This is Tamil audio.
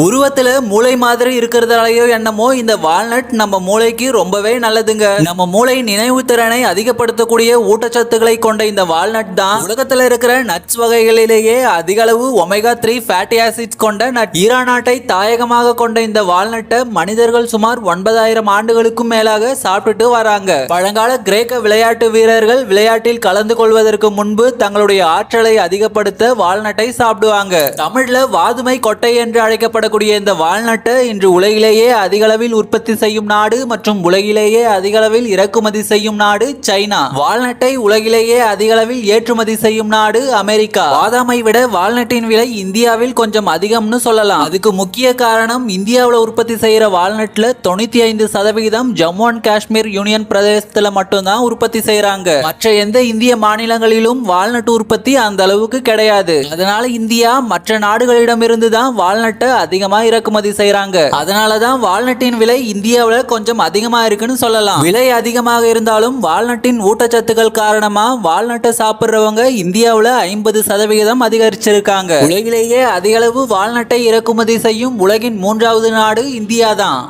உருவத்துல மூளை மாதிரி இருக்கிறதாலயோ என்னமோ இந்த வால்நட் நம்ம மூளைக்கு ரொம்பவே நல்லதுங்க. நம்ம மூளை நினைவு திறனை அதிகப்படுத்தக்கூடிய ஊட்டச்சத்துக்களை கொண்ட இந்த வால்நட் தான் உலகத்துல இருக்கிற நட்ஸ் வகைகளிலேயே அதிக அளவு ஒமேகா த்ரீ ஃபேட்டி ஆசிட்ஸ் கொண்ட நட். ஈரான் நாட்டை தாயகமாக கொண்ட இந்த வால்நட்டை மனிதர்கள் சுமார் ஒன்பதாயிரம் ஆண்டுகளுக்கும் மேலாக சாப்பிட்டுட்டு வராங்க. பழங்கால கிரேக்க விளையாட்டு வீரர்கள் விளையாட்டில் கலந்து கொள்வதற்கு முன்பு தங்களுடைய ஆற்றலை அதிகப்படுத்த வால்நட்டை சாப்பிடுவாங்க. தமிழ்ல வாதுமை கொட்டை என்று அழைக்கப்படக்கூடிய இந்த வால்நட்டை இன்று உலகிலேயே அதிக அளவில் உற்பத்தி செய்யும் நாடு மற்றும் உலகிலேயே அதிக அளவில் இறக்குமதி செய்யும் நாடு சைனா. வால்நட்டை உலகிலேயே அதிக அளவில் ஏற்றுமதி செய்யும் நாடு அமெரிக்கா. பாதாமை விட வால்நட்டின் விலை இந்தியாவில் கொஞ்சம் அதிகம்னு சொல்லலாம். அதுக்கு முக்கிய காரணம் இந்தியாவில் உற்பத்தி செய்யற வால்நட்ல தொண்ணூத்தி ஐந்து சதவிகிதம் ஜம்மு அண்ட் காஷ்மீர் யூனியன் பிரதேசத்துல மட்டும்தான் உற்பத்தி செய்யறாங்க மற்ற எந்த இந்திய மாநிலங்களிலும் வால்நட் உற்பத்தி அந்த அளவுக்கு கிடையாது. அதனால இந்தியா மற்ற நாடுகளிடமிருந்து தான் வால்நட்டை அதிகமா இறக்குமதி செய்யறாங்க அதனாலதான் வால்நட்டின் விலை இந்தியாவில் கொஞ்சம் அதிகமா இருக்குன்னு சொல்லலாம். விலை அதிகமாக இருந்தாலும் வால்நட்டின் ஊட்டச்சத்துக்கள் காரணமா வால்நட்டை சாப்பிடுறவங்க இந்தியாவில் ஐம்பது சதவிகிதம் அதிகரிச்சிருக்காங்க. உலகிலேயே அதிக அளவு வால்நட்டை இறக்குமதி செய்யும் உலகின் மூன்றாவது நாடு இந்தியா தான்